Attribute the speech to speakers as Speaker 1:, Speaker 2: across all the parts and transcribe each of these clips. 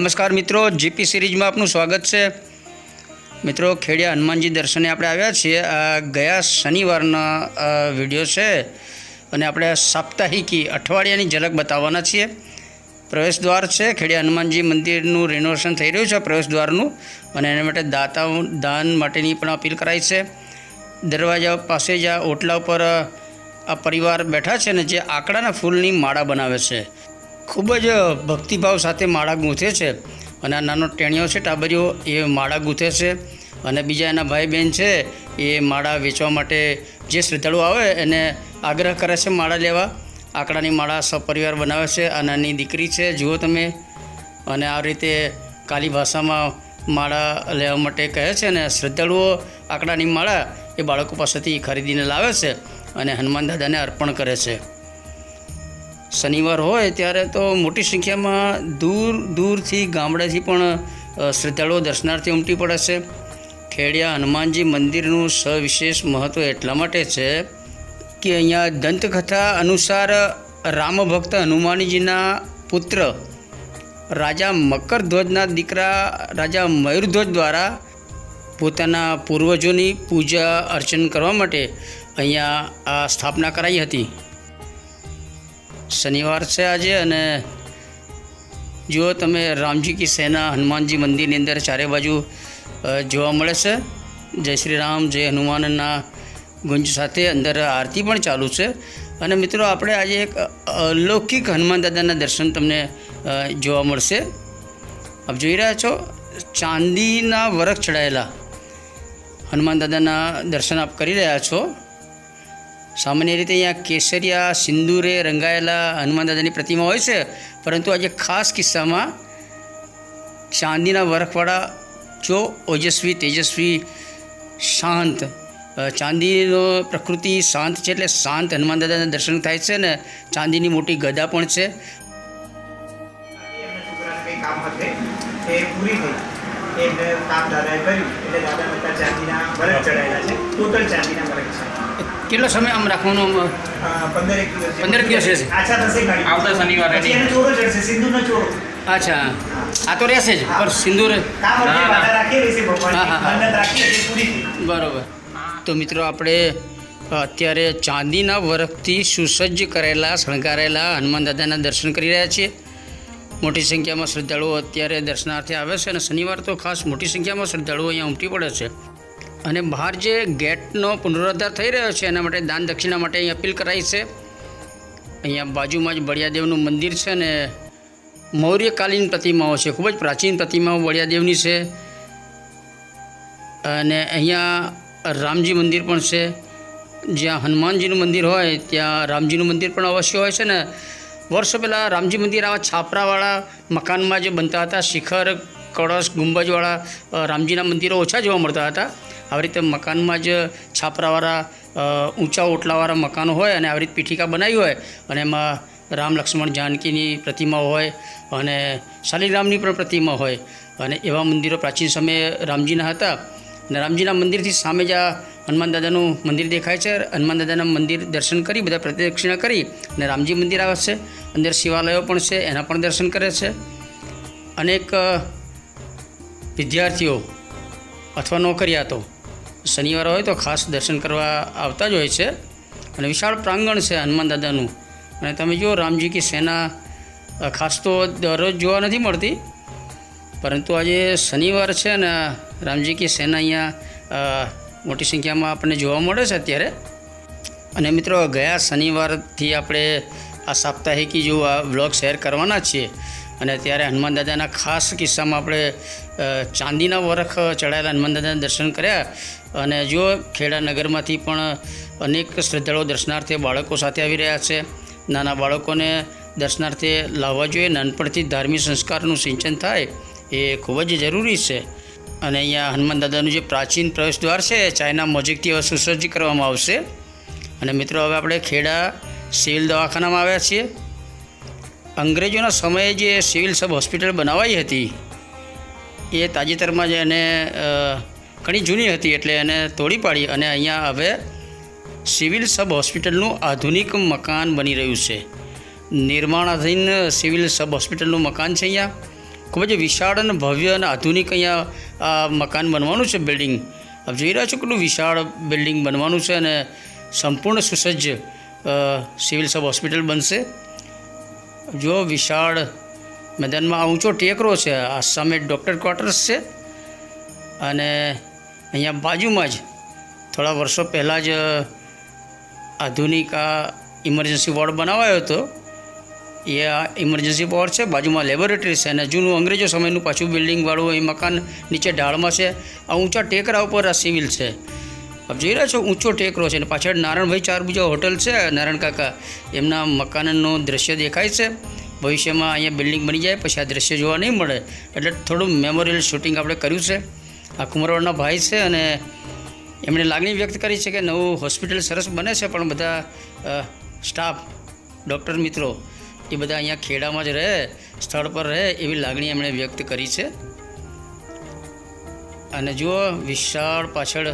Speaker 1: નમસ્કાર મિત્રો જીપી સિરીઝમાં આપનું સ્વાગત છે. મિત્રો, ખેડિયા હનુમાનજી દર્શને આપણે આવ્યા છીએ. આ ગયા શનિવારના વીડિયો છે. અને આપણે સાપ્તાહિકી અઠવાડિયાની ઝલક બતાવવાના છીએ. પ્રવેશ દ્વાર છે. ખેડિયા હનુમાનજી મંદિરનું રિનોવેશન થઈ રહ્યું છે, પ્રવેશ દ્વારનું. અને એના માટે દાતાઓ, દાન માટેની પણ અપીલ કરાઈ છે. દરવાજા પાસે જ આ ઓટલા ઉપર આ પરિવાર બેઠા છે ને જે આંકડાના ફૂલની માળા બનાવે છે. ખૂબ જ ભક્તિભાવ સાથે માળા ગૂંથે છે અને આ નાનો ટેણીઓ છે, ટાબરીઓ, એ માળા ગૂંથે છે અને બીજા એના ભાઈ બહેન છે, એ માળા વેચવા માટે જે શ્રદ્ધાળુ આવે એને આગ્રહ કરે છે માળા લેવા. આંકડાની માળા સપરિવાર બનાવે છે આ નાની દીકરી છે. જુઓ તમે. અને આ રીતે કાલી ભાષામાં માળા લેવા માટે કહે છે અને શ્રદ્ધાળુઓ આંકડાની માળા એ બાળકો પાસેથી ખરીદીને લાવે છે અને હનુમાન દાદાને અર્પણ કરે છે. શનિવાર હોય ત્યારે તો મોટી સંખ્યામાં દૂર, દૂરથી ગામડેથી પણ શ્રદ્ધાળુઓ દર્શનાર્થી ઉમટી પડે છે. ખેડિયા, હનુમાનજી મંદિરનું સવિશેષ મહત્ત્વ એટલા માટે છે કે અહીંયા દંતકથા અનુસાર રામભક્ત હનુમાનજીના પુત્ર રાજા મકરધ્વજના દીકરા રાજા મયુરધ્વજ દ્વારા પોતાના પૂર્વજોની પૂજા અર્ચન કરવા માટે અહીંયા આ સ્થાપના કરાઈ હતી. શનિવાર છે આજે અને જુઓ તમે રામજી કી સેના હનુમાનજી મંદિરની અંદર ચારે બાજુ જોવા મળે છે. જય શ્રી રામ, જય હનુમાનના ગુંજ સાથે અંદર આરતી પણ ચાલુ છે. અને મિત્રો આપણે આજે એક અલૌકિક હનુમાન દાદાના દર્શન તમને જોવા મળશે. આપ જોઈ રહ્યા છો, ચાંદીના વરખ ચડાયેલા હનુમાન દાદાના દર્શન આપ કરી રહ્યા છો. સામાન્ય રીતે અહીંયા કેસરિયા, સિંદૂરે રંગાયેલા હનુમાન દાદાની પ્રતિમા હોય છે, પરંતુ આજે ખાસ કિસ્સામાં ચાંદીના વરખવાળા જો ઓજસ્વી, તેજસ્વી, શાંત ચાંદીનો પ્રકૃતિ શાંત છે એટલે શાંત હનુમાન દાદાના દર્શન થાય છે ને ચાંદીની મોટી ગદા પણ છે.
Speaker 2: ચાંદીના વરખ ચડાયેલા છે. ટોટલ ચાંદીના વરખ છે.
Speaker 1: કેટલો સમય આમ રાખવાનો
Speaker 2: પંદર દિવસ.
Speaker 1: રહેશે.
Speaker 3: આવતા શનિવારે
Speaker 1: અચ્છા. આ તો રહેશે જ પણ સિંદૂર બરોબર. તો મિત્રો આપણે અત્યારે ચાંદીના વરખથી સુસજ્જ કરેલા શણગારેલા હનુમાન દાદાના દર્શન કરી રહ્યા છીએ. મોટી સંખ્યામાં શ્રદ્ધાળુઓ અત્યારે દર્શનાર્થે આવે છે અને શનિવાર તો ખાસ મોટી સંખ્યામાં શ્રદ્ધાળુઓ અહીંયા ઉમટી પડે છે. અને બહાર જે ગેટનો પુનરુદ્ધાર થઈ રહ્યો છે, એના માટે દાન દક્ષિણા માટે અહીં અપીલ કરાઈ છે. અહીંયા બાજુમાં જ બળિયાદેવનું મંદિર છે ને મૌર્યકાલીન પ્રતિમાઓ છે, ખૂબ જ પ્રાચીન પ્રતિમાઓ બળિયાદેવની છે. અને અહીંયા રામજી મંદિર પણ છે. જ્યાં હનુમાનજીનું મંદિર હોય, ત્યાં રામજીનું મંદિર પણ અવશ્ય હોય છે ને. વર્ષો પહેલાં રામજી મંદિર આવા છાપરાવાળા મકાનમાં જે બનતા હતા, શિખર, કળશ, ગુંબજવાળા રામજીના મંદિરો ઓછા જોવા મળતા હતા. આવી રીતે મકાનમાં જ છાપરાવાળા ઊંચા ઓટલાવાળા મકાનો હોય અને આવી રીતે પીઠિકા બનાવી હોય અને એમાં રામ લક્ષ્મણ જાનકીની પ્રતિમા હોય અને શાલીરામની પણ પ્રતિમા હોય અને એવા મંદિરો પ્રાચીન સમયે રામજીના હતા. અને રામજીના મંદિરથી સામે જ આ હનુમાન દાદાનું મંદિર દેખાય છે. હનુમાન દાદાના મંદિર દર્શન કરી, બધા પ્રદક્ષિણા કરી અને રામજી મંદિર આવે છે. અંદર શિવાલયો પણ છે, એના પણ દર્શન કરે છે. અનેક વિદ્યાર્થીઓ અથવા નોકરિયાતો શનિવાર હોય તો ખાસ દર્શન કરવા આવતા જ હોય છે. અને વિશાળ પ્રાંગણ છે હનુમાન દાદાનું અને તમે જુઓ રામજી કી સેના ખાસ તો દરરોજ જોવા નથી મળતી. પરંતુ આજે શનિવાર છે ને રામજી કી સેના અહીંયા મોટી સંખ્યામાં આપણને જોવા મળે છે અત્યારે. અને મિત્રો, ગયા શનિવારથી આપણે આ સાપ્તાહિકી જો આ વ્લોગ શેર કરવાના છીએ અને ત્યારે હનુમાન દાદાના ખાસ કિસ્સામાં આપણે ચાંદીના વરખ ચડાયેલા હનુમાન દાદાના દર્શન કર્યા. અને જો ખેડા નગરમાંથી પણ અનેક શ્રદ્ધાળુઓ દર્શનાર્થે બાળકો સાથે આવી રહ્યા છે. નાના બાળકોને દર્શનાર્થે લાવવા જોઈએ. નાનપણથી ધાર્મિક સંસ્કારનું સિંચન થાય એ ખૂબ જ જરૂરી છે. અને અહીંયા હનુમાન દાદાનું જે પ્રાચીન પ્રવેશ દ્વાર છે, ચાઇના મોજિકથી હવે સુસજ્જ કરવામાં આવશે. અને મિત્રો, હવે આપણે ખેડા સિવિલ દવાખાનામાં આવ્યા છીએ. અંગ્રેજોના સમયે જે સિવિલ સબ હોસ્પિટલ બનાવાઈ હતી, એ તાજેતરમાં જ એને ઘણી જૂની હતી એટલે એને તોડી પાડી અને અહીંયા હવે સિવિલ સબ હોસ્પિટલનું આધુનિક મકાન બની રહ્યું છે. નિર્માણાધીન સિવિલ સબ હોસ્પિટલનું મકાન છે અહીંયા. ખૂબ જ વિશાળ અને ભવ્ય અને આધુનિક અહીંયા આ મકાન બનવાનું છે બિલ્ડિંગ. આપ જોઈ રહ્યા છો કેટલું વિશાળ બિલ્ડિંગ બનવાનું છે અને સંપૂર્ણ સુસજ્જ સિવિલ સબ હોસ્પિટલ બનશે. જો વિશાળ મેદાનમાં ઊંચો ટેકરો છે, આ સમેટ ડૉક્ટર ક્વાર્ટર્સ છે. અને અહીંયા બાજુમાં જ થોડા વર્ષો પહેલાં જ આધુનિક આ ઇમરજન્સી વોર્ડ બનાવાયો હતો. એ આ ઇમરજન્સી વોર્ડ છે, બાજુમાં લેબોરેટરી છે અને જૂનું અંગ્રેજો સમયનું પાછું બિલ્ડિંગવાળું એ મકાન નીચે ઢાળમાં છે. આ ઊંચા ટેકરા ઉપર આ સિવિલ છે. આપ જોઈ રહ્યા છો, ઊંચો ટેકરો છે અને પાછળ નારાયણભાઈ ચારભુજા હોટલ છે. નારાયણ કાકા, એમના મકાનનું દ્રશ્ય દેખાય છે. ભવિષ્યમાં અહીંયા બિલ્ડિંગ બની જાય, પછી આ દ્રશ્ય જોવા નહીં મળે. એટલે થોડું મેમોરિયલ શૂટિંગ આપણે કર્યું છે. આ કુંવરવાડના ભાઈ છે અને એમણે લાગણી વ્યક્ત કરી છે કે નવું હોસ્પિટલ સરસ બને છે, પણ બધા સ્ટાફ, ડૉક્ટર મિત્રો એ બધા અહીંયા ખેડામાં જ રહે, સ્થળ પર રહે એવી લાગણી એમણે વ્યક્ત કરી છે. અને જુઓ, વિશાળ પાછળ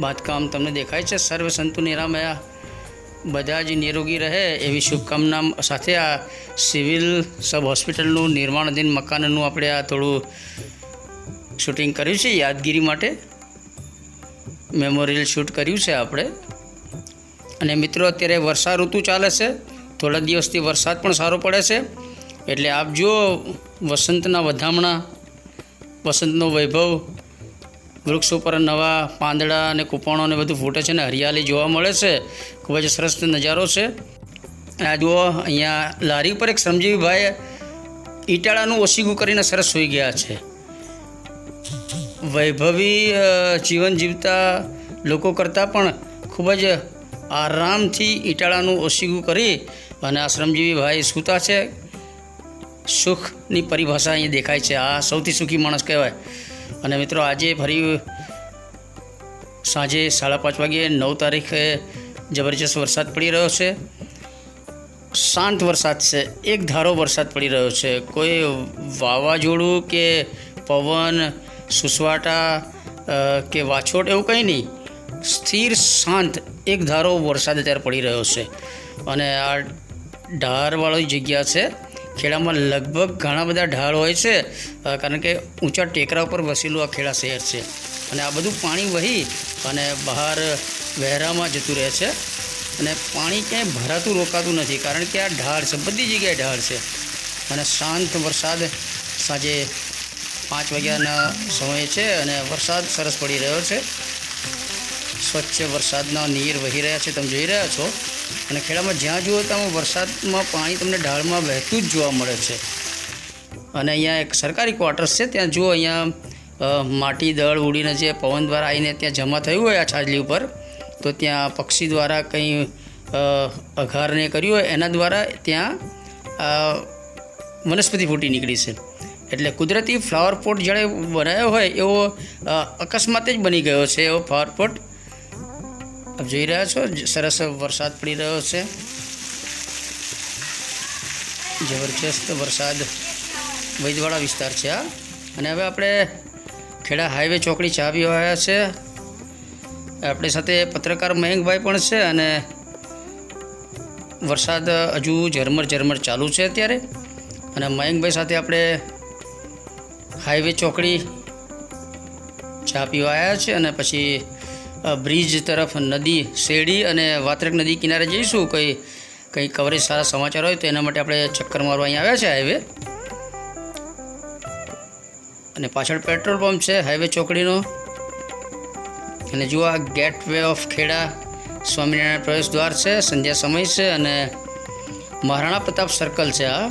Speaker 1: બાંધકામ તમને દેખાય છે. સર્વ સંતુ નિરામયા બધા જ નિરોગી રહે એવી શુભકામના સાથે આ સિવિલ સબ હોસ્પિટલનું નિર્માણાધીન મકાનનું આપણે આ થોડું શૂટિંગ કર્યું છે યાદગીરી માટે. મેમોરિયલ શૂટ કર્યું છે આપણે. અને મિત્રો, અત્યારે વર્ષા ઋતુ ચાલે છે. થોડા દિવસથી વરસાદ પણ સારો પડે છે. એટલે આપ જુઓ, વસંતના વધામણા, વસંતનો વૈભવ વૃક્ષો પર નવા પાંદડા અને કૂપણો અને બધું ફૂટે છે ને હરિયાળી જોવા મળે છે. ખૂબ જ સરસ નજારો છે. આ જુઓ, અહીંયા લારી ઉપર એક શ્રમજીવી ભાઈ ઈટાળાનું ઓસીગું કરીને સરસ સૂઈ ગયા છે. વૈભવી જીવન જીવતા લોકો કરતાં પણ ખૂબ જ આરામથી ઈટાળાનું ઓસીગું કરી અને આ શ્રમજીવી ભાઈ સૂતા છે. સુખની પરિભાષા અહીં દેખાય છે. આ સૌથી સુખી માણસ કહેવાય. અને મિત્રો આજે ફરી સાંજે સાડા પાંચ વાગ્યે નવ તારીખે જબરજસ્ત વરસાદ પડી રહ્યો છે. શાંત વરસાદ છે. એક ધારો વરસાદ પડી રહ્યો છે. કોઈ વાવાઝોડું કે પવન, સુસવાટા કે વાછોટ એવું કંઈ નહીં. સ્થિર, શાંત એક ધારો વરસાદ અત્યારે પડી રહ્યો છે. અને આ ઢારવાળી જગ્યા છે. ખેડામાં લગભગ ઘણા બધા ઢાળ હોય છે કારણ કે ઊંચા ટેકરા ઉપર વસેલું આ ખેડા શહેર છે. અને આ બધું પાણી વહી અને બહાર વહેરામાં જતું રહે છે. અને પાણી ક્યાંય ભરાતું રોકાતું નથી, કારણ કે આ ઢાળ છે, બધી જગ્યાએ ઢાળ છે. અને શાંત વરસાદ સાંજે પાંચ વાગ્યાના સમયે છે અને વરસાદ સરસ પડી રહ્યો છે. સ્વચ્છ વરસાદના નીર વહી રહ્યા છે. તમે જોઈ રહ્યા છો. અને ખેડામાં જ્યાં જુઓ ત્યાં વરસાદમાં પાણી તમને ઢાળમાં વહેતું જ જોવા મળે છે. અને અહીંયા એક સરકારી ક્વાર્ટર્સ છે. ત્યાં જુઓ અહીંયા માટી, દળ ઉડીને જે પવન દ્વારા આવીને ત્યાં જમા થયું હોય આ છાજલી ઉપર, તો ત્યાં પક્ષી દ્વારા કંઈ અઘારને કર્યું હોય, એના દ્વારા ત્યાં વનસ્પતિ ફૂટી નીકળી છે. એટલે કુદરતી ફ્લાવર પોટ જ્યારે બનાવ્યો હોય એવો અકસ્માતે જ બની ગયો છે એવો ફ્લાવર પોટ આપ જોઈ રહ્યા છો? સરસ વરસાદ પડી રહ્યો છે. જબરજસ્ત વરસાદ વૈદવાડા વિસ્તાર છે આ અને હવે આપણે ખેડા હાઈવે ચોકડી ચા પીવા આવ્યા છે. આપણી સાથે પત્રકાર મયંકભાઈ પણ છે અને વરસાદ હજુ ઝરમર ઝરમર ચાલુ છે અત્યારે. અને મયંકભાઈ સાથે આપણે હાઈવે ચોકડી ચા પીવા આવ્યા છે અને પછી બ્રિજ તરફ નદી શેરડી અને વાત્રક નદી કિનારે જઈશું. કંઈ કંઈ કવરેજ સારા સમાચાર હોય તો એના માટે આપણે ચક્કર મારવા અહીં આવ્યા છે હાઈવે અને પાછળ પેટ્રોલ પંપ છે હાઈવે ચોકડીનો. અને જુઓ આ gateway of Kheda, Swaminarayan પ્રવેશ દ્વાર છે, સંધ્યા સમય છે અને મહારાણા પ્રતાપ સર્કલ છે આ.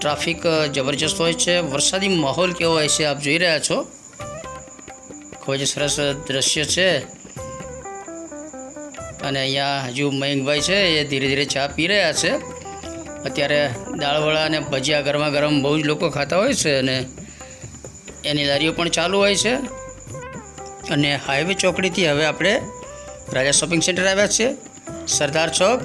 Speaker 1: ટ્રાફિક જબરજસ્ત હોય છે. વરસાદી માહોલ કેવો હોય છે આપ જોઈ રહ્યા છો. ખૂબ જ સરસ દ્રશ્ય છે. અને અહીંયા હજુ મયંકભાઈ છે, એ ધીરે ધીરે ચા પી રહ્યા છે. અત્યારે દાળવડા અને ભજીયા ગરમા ગરમ બહુ જ લોકો ખાતા હોય છે અને એની લારીઓ પણ ચાલુ હોય છે. અને હાઈવે ચોકડીથી હવે આપણે રાજા શોપિંગ સેન્ટર આવ્યા છે સરદાર ચોક.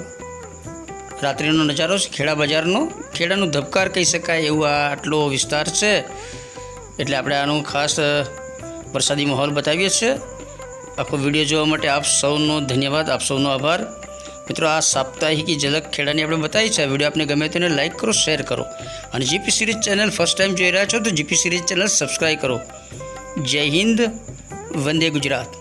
Speaker 1: રાત્રિનો નજારો છે, ખેડા બજારનો. ખેડાનું ધબકાર કહી શકાય એવું આ આટલો વિસ્તાર છે. એટલે આપણે આનું ખાસ વરસાદી માહોલ બતાવીએ છીએ. આખો વીડિયો જોવા માટે આપ સૌનો ધન્યવાદ, આપ સૌનો આભાર. મિત્રો, આ સાપ્તાહિકી ઝલક ખેડાની આપણે બતાવી છે. આ વીડિયો આપને ગમે તેને લાઇક કરો, શેર કરો. અને GP series channel first time જોઈ રહ્યા છો તો જીપી સિરીઝ ચેનલ સબસ્ક્રાઈબ કરો. જય હિન્દ, વંદે ગુજરાત.